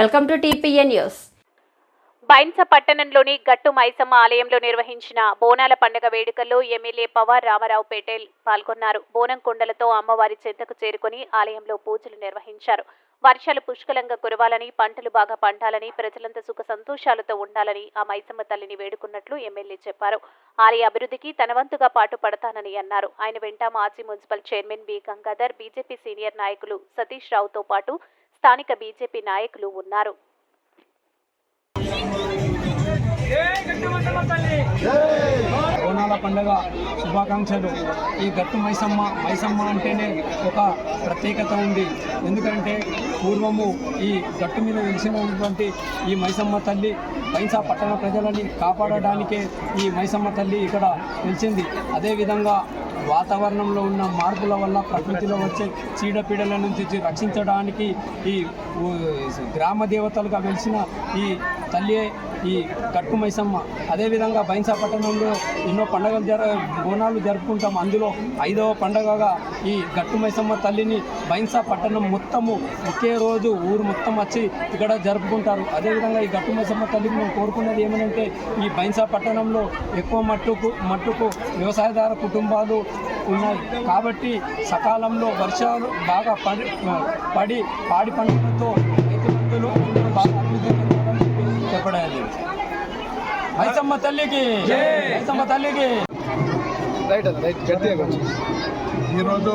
Welcome to TPN news. Bhainsa పట్టణంలోని గట్టు మైసమ్మ ఆలయంలో నిర్వహించిన బోనాల పండుగ వేడుకల్లో ఎమ్మెల్యే పవార్ రామారావు పేటేల్ పాల్గొన్నారు. బోనం కుండలతో అమ్మవారి చెంతకు చేరుకుని ఆలయంలో పూజలు నిర్వహించారు. వర్షాలు పుష్కలంగా కురవాలని పంటలు బాగా పండాలని ప్రజలంతా సుఖ సంతోషాలతో ఉండాలని ఆ మైసమ్మ తల్లిని వేడుకున్నట్లు ఎమ్మెల్యే చెప్పారు. ఆలయ అభివృద్ధికి తనవంతుగా పాటు పడతానని అన్నారు. ఆయన వెంట మాజీ municipal chairman B Gangadhar BJP senior నాయకులు సతీష్ రావుతో పాటు స్థానిక బీజేపీ నాయకులు ఉన్నారు. బోనాల పండుగ శుభాకాంక్షలు. ఈ గట్టు మైసమ్మ మైసమ్మ అంటేనే ఒక ప్రత్యేకత ఉంది. ఎందుకంటే పూర్వము ఈ గట్టు మీద వెలిసినటువంటి ఈ మైసమ్మ తల్లి బైన్సా పట్టణ ప్రజలని కాపాడడానికే ఈ మైసమ్మ తల్లి ఇక్కడ నిలిచింది అదేవిధంగా వాతావరణంలో ఉన్న మార్పుల వల్ల ప్రకృతిలో వచ్చే చీడపీడల నుంచి రక్షించడానికి ఈ గ్రామ దేవతలుగా వెలిసిన ఈ తల్లి ఈ గట్టు మైసమ్మ అదేవిధంగా బైన్సా పట్టణంలో ఎన్నో పండుగలు జర బోనాలు జరుపుకుంటాం. అందులో ఐదవ పండగగా ఈ గట్టు మైసమ్మ తల్లిని బైన్సా పట్టణం మొత్తము ఒకే రోజు ఊరు మొత్తం వచ్చి ఇక్కడ జరుపుకుంటారు. అదేవిధంగా ఈ గట్టు మైసమ్మ తల్లిని మేము కోరుకున్నది ఏమనంటే ఈ బైన్సా పట్టణంలో ఎక్కువ మట్టుకు మట్టుకు వ్యవసాయదార కుటుంబాలు ఉన్నాయి. కాబట్టి సకాలంలో వర్షాలు బాగా పడి పడి పాడి పంటలతో మైసమ్మ తల్లికి. మైసమ్మ తల్లికి. ఈరోజు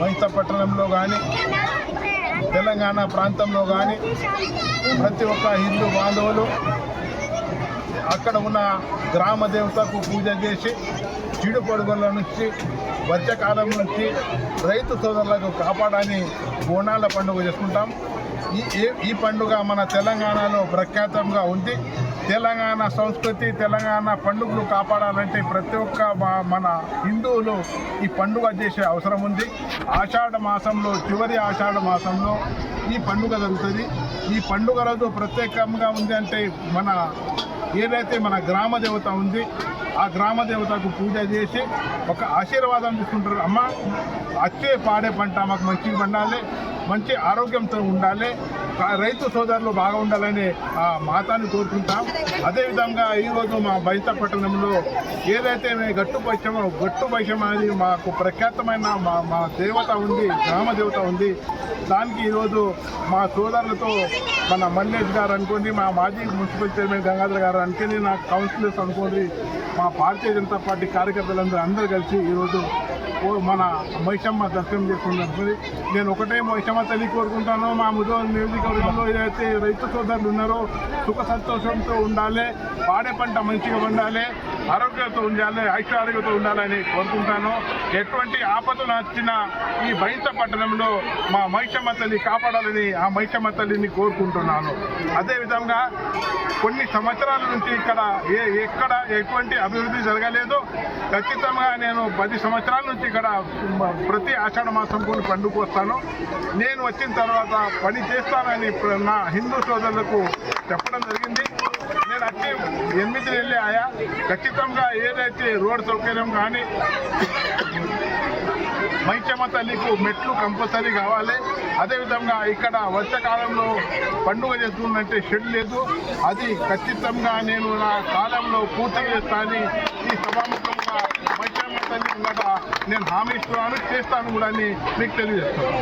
మైసపట్టణంలో కానీ తెలంగాణ ప్రాంతంలో కానీ ప్రతి ఒక్క హిందూ బాంధవులు అక్కడ ఉన్న గ్రామ దేవతకు పూజ చేసి చీడు పొడుగుల నుంచి వర్షకాలం నుంచి రైతు సోదరులకు కాపాడని బోనాల పండుగ చేసుకుంటాం. ఈ ఈ- ఈ పండుగ మన తెలంగాణలో ప్రఖ్యాతంగా ఉంది. తెలంగాణ సంస్కృతి తెలంగాణ పండుగలు కాపాడాలంటే ప్రతి ఒక్క మన హిందువులు ఈ పండుగ చేసే అవసరం ఉంది. ఆషాఢ మాసంలో చివరి ఆషాఢ మాసంలో ఈ పండుగ జరుగుతుంది. ఈ పండుగ రోజు ప్రత్యేకంగా ఉంది అంటే మన ఏదైతే మన గ్రామ దేవత ఉంది ఆ గ్రామ దేవతకు పూజ చేసి ఒక ఆశీర్వాదం తీసుకుంటారు. అమ్మ అచ్చే పాడే పంట మాకు మంచిగా పండాలి మంచి ఆరోగ్యంతో ఉండాలి రైతు సోదరులు బాగా ఉండాలని ఆ మాతాన్ని కోరుకుంటాం. అదేవిధంగా ఈరోజు మా బైత పట్టణంలో ఏదైతే మేము గట్టు పైచమో గట్టు పైచం అనేది మాకు ప్రఖ్యాతమైన మా మా దేవత ఉంది గ్రామ దేవత ఉంది. దానికి ఈరోజు మా సోదరులతో మన మల్లేష్ గారు అనుకోండి మా మాజీ మున్సిపల్ చైర్మన్ గంగాధర్ గారు అనుకోండి నా కౌన్సిలర్స్ అనుకోండి మా భారతీయ జనతా పార్టీ కార్యకర్తలందరూ అందరూ కలిసి ఈరోజు మన మైషమ్మ దర్శనం చేసుకున్నప్పుడు నేను ఒకటే మైషమ్మ తల్లి కోరుకుంటాను. మా ముదోల్ నియోజకవర్గంలో ఏదైతే రైతు సోదరులు ఉన్నారో సుఖ సంతోషంతో ఉండాలి. పాడే పంట మంచిగా ఉండాలి ఆరోగ్యంతో ఉండాలి. ఐశ్వర్యంతో ఉండాలని కోరుకుంటాను. ఎటువంటి ఆపదలు వచ్చిన ఈ బయట పట్టణంలో మా మైషమ్మ తల్లి కాపాడాలని ఆ మైషమ్మ తల్లిని కోరుకుంటున్నాను. అదేవిధంగా కొన్ని సంవత్సరాల నుంచి ఇక్కడ ఏ ఎక్కడ ఎటువంటి అభివృద్ధి జరగలేదు. ఖచ్చితంగా నేను పది సంవత్సరాల నుంచి ఇక్కడ ప్రతి ఆషాఢ మాసం కూడా పండుగ వస్తాను. నేను వచ్చిన తర్వాత పని చేస్తానని నా హిందూ సోదరులకు చెప్పడం జరిగింది. నేను ఎనిమిది వెళ్ళి ఆయా. ఖచ్చితంగా ఏదైతే రోడ్ సౌకర్యం కానీ మైచమ్మ తల్లికు మెట్లు కంపల్సరీ కావాలి. అదేవిధంగా ఇక్కడ వర్షాకాలంలో పండుగ చేస్తున్నట్టే షెడ్ లేదు. అది ఖచ్చితంగా నేను నా కాలంలో పూర్తి చేస్తానని ఈ సభాముఖంగా మైచమ్మ తల్లి నేను హామీ ఇస్తున్నాను చేస్తాను కూడా అని మీకు తెలియజేస్తాను